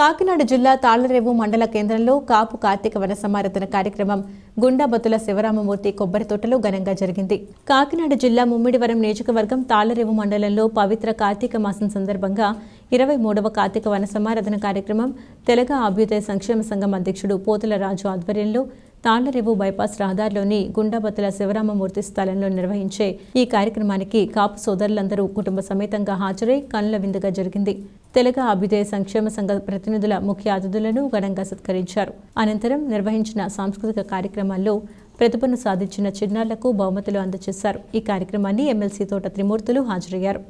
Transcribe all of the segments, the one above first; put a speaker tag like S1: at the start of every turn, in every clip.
S1: కాకినాడ జిల్లా తాళ్ళరేవు మండల కేంద్రంలో కాపు కార్తీక వన సమారాధన కార్యక్రమం గుండాబతుల శివరామమూర్తి కొబ్బరి తోటలో ఘనంగా జరిగింది. కాకినాడ జిల్లా ముమ్మిడివరం నియోజకవర్గం తాళ్ళరేవు మండలంలో పవిత్ర కార్తీక మాసం సందర్భంగా ఇరవై మూడవ కార్తీక వన సమారాధన కార్యక్రమం తెలగ అభ్యుదయ సంక్షేమ సంఘం అధ్యక్షుడు పోతుల రాజు ఆధ్వర్యంలో తాళ్ళరేవు బైపాస్ రహదారిలోని గుండాబత్తుల శివరామమూర్తి స్థలంలో నిర్వహించే ఈ కార్యక్రమానికి కాపు సోదరులందరూ కుటుంబ సమేతంగా హాజరై కనుల విందుగా జరిగింది. తెలగ అభ్యుదయ సంక్షేమ సంఘ ప్రతినిధుల ముఖ్య అతిథులను ఘనంగా సత్కరించారు. అనంతరం నిర్వహించిన సాంస్కృతిక కార్యక్రమాల్లో ప్రతిభను సాధించిన చిన్నారులకు బహుమతులు అందజేశారు. ఈ కార్యక్రమాన్ని ఎమ్మెల్సీ తోట త్రిమూర్తులు హాజరయ్యారు.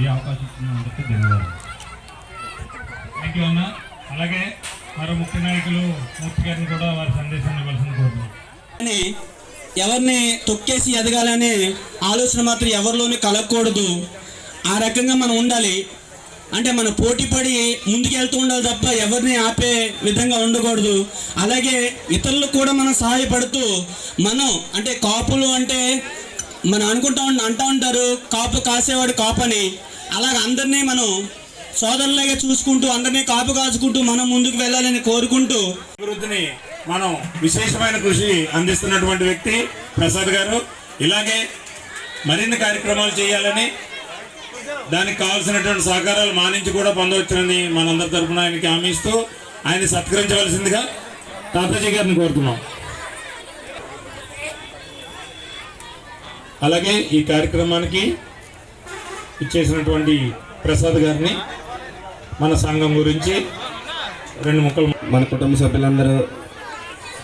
S2: ఈ అవకాశం ఇచ్చిన అందరికీ ధన్యవాదాలు. థ్యాంక్ యూ అన్న. అలాగే మరో ముఖ్య నాయకులు మూర్తి గారిని కూడా వారి సందేశాన్ని ఇవ్వాల్సింది
S3: కోరుతున్నాను ఎవరిని తొక్కేసి ఎదగాలనే ఆలోచన మాత్రం ఎవరిలోనూ కలగకూడదు. ఆ రకంగా మనం ఉండాలి. అంటే మనం పోటీ పడి ముందుకెళ్తూ ఉండాలి తప్ప ఎవరిని ఆపే విధంగా ఉండకూడదు. అలాగే ఇతరులకు కూడా మనం సహాయపడుతూ మనం అంటే కాపులు అంటే మనం అనుకుంటా అంటూ ఉంటారు కాపు కాసేవాడు కాపు అని అలాగ అందరినీ మనం సోదరులాగా చూసుకుంటూ అందరినీ కాపు కాచుకుంటూ మనం ముందుకు వెళ్ళాలని కోరుకుంటూ
S4: అభివృద్ధిని మనం విశేషమైన కృషి అందిస్తున్నటువంటి వ్యక్తి ప్రసాద్ గారు. ఇలాగే మరిన్ని కార్యక్రమాలు చేయాలని దానికి కావాల్సినటువంటి సహకారాలు మా నుంచి కూడా పొందవచ్చునని మనందరి తరఫున ఆయనకి హామీ ఇస్తూ ఆయన సత్కరించవలసిందిగా తాతాజీ గారిని కోరుతున్నాం. అలాగే ఈ కార్యక్రమానికి ఇచ్చేసినటువంటి ప్రసాద్ గారిని మన సంఘం గురించి రెండు ముక్కలు
S5: మన కుటుంబ సభ్యులందరూ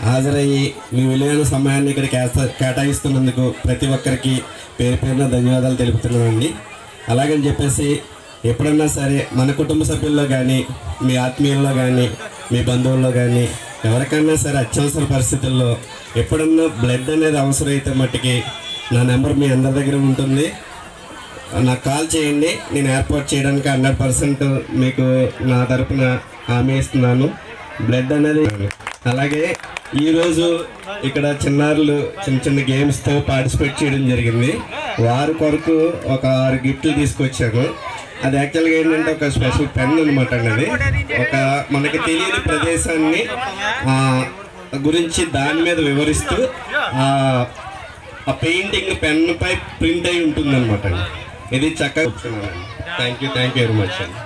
S5: హాజరయ్యి మీ విలువైన సమయాన్ని ఇక్కడ కేటాయిస్తున్నందుకు ప్రతి ఒక్కరికి పేరు పేరున ధన్యవాదాలు తెలుపుతున్నామండి అలాగని చెప్పేసి ఎప్పుడన్నా సరే మన కుటుంబ సభ్యుల్లో కానీ మీ ఆత్మీయుల్లో కానీ మీ బంధువుల్లో కానీ ఎవరికైనా సరే అత్యవసర పరిస్థితుల్లో ఎప్పుడన్నా బ్లడ్ అనేది అవసరమైతే మట్టుకి నా నెంబర్ మీ అందరి దగ్గర ఉంటుంది. నాకు కాల్ చేయండి. నేను ఏర్పాటు చేయడానికి హండ్రెడ్ పర్సెంట్ మీకు నా తరపున హామీ ఇస్తున్నాను. బ్లడ్ అనేది అలాగే ఈరోజు ఇక్కడ చిన్నారులు చిన్న చిన్న గేమ్స్తో పార్టిసిపేట్ చేయడం జరిగింది. వారి కొరకు ఒక ఆరు గిఫ్ట్లు తీసుకొచ్చాను. అది యాక్చువల్గా ఏంటంటే ఒక స్పెషల్ పెన్ అనమాట అండి ఒక మనకి తెలియని ప్రదేశాన్ని గురించి దాని మీద వివరిస్తూ ఆ ఆ పెయింటింగ్ పెన్ పై ప్రింట్ అయి ఉంటుంది అనమాట ఇది చక్కగా thank you thank you very much అండి